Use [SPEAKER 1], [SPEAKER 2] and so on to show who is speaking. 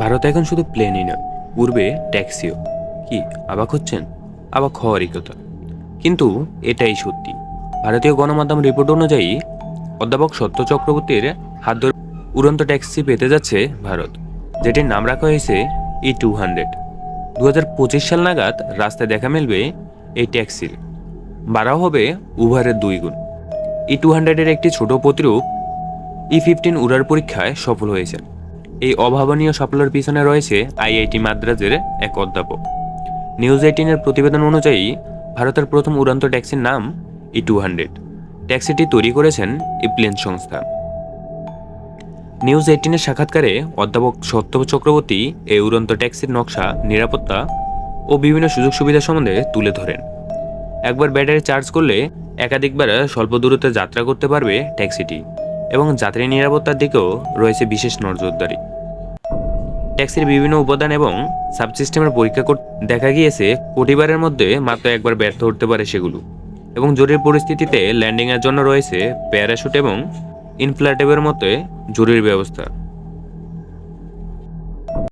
[SPEAKER 1] ভারত এখন শুধু প্লেনই নয় পূর্বে ট্যাক্সিও কি, অবাক হচ্ছেন? অবাক হওয়ারই কথা কিন্তু এটাই সত্যি। ভারতীয় গণমাধ্যম রিপোর্ট অনুযায়ী, অধ্যাপক সত্য চক্রবর্তীর হাত ধরে উড়ন্ত ট্যাক্সি পেতে যাচ্ছে ভারত, যেটির নাম রাখা হয়েছে ই টু হান্ড্রেড দু হাজার পঁচিশ সাল নাগাদ রাস্তায় দেখা মিলবে এই ট্যাক্সির বাড়াও হবে উভারের দুই গুণ। ই টু হান্ড্রেডের একটি ছোট প্রতিরূপ ই ফিফটিন উড়ার পরীক্ষায় সফল হয়েছেন। এই অভাবনীয় সাফল্যের পিছনে রয়েছে আইআইটি মাদ্রাজের এক অধ্যাপক। নিউজ এইটিনের প্রতিবেদন অনুযায়ী, ভারতের প্রথম উড়ন্ত ট্যাক্সির নাম ই টু হান্ড্রেড ট্যাক্সিটি তৈরি করেছেন এই প্লেন সংস্থা নিউজ এইটিনের সাক্ষাৎকারে অধ্যাপক সত্য চক্রবর্তী এই উড়ন্ত ট্যাক্সির নকশা, নিরাপত্তা ও বিভিন্ন সুযোগ সুবিধা সম্বন্ধে তুলে ধরেন। একবার ব্যাটারি চার্জ করলে একাধিকবার স্বল্প দূরত্বে যাত্রা করতে পারবে ট্যাক্সিটি এবং যাত্রী নিরাপত্তার দিকেও রয়েছে বিশেষ নজরদারি। ট্যাক্সির বিভিন্ন উপাদান এবং সাবসিস্টেমের পরীক্ষা করতে দেখা গিয়েছে কোটিবারের মধ্যে মাত্র একবার ব্যর্থ হতে পারে সেগুলো। এবং জরুরি পরিস্থিতিতে ল্যান্ডিংয়ের জন্য রয়েছে প্যারাশুট এবং ইনফ্ল্যাটেবের মতো জরুরি ব্যবস্থা।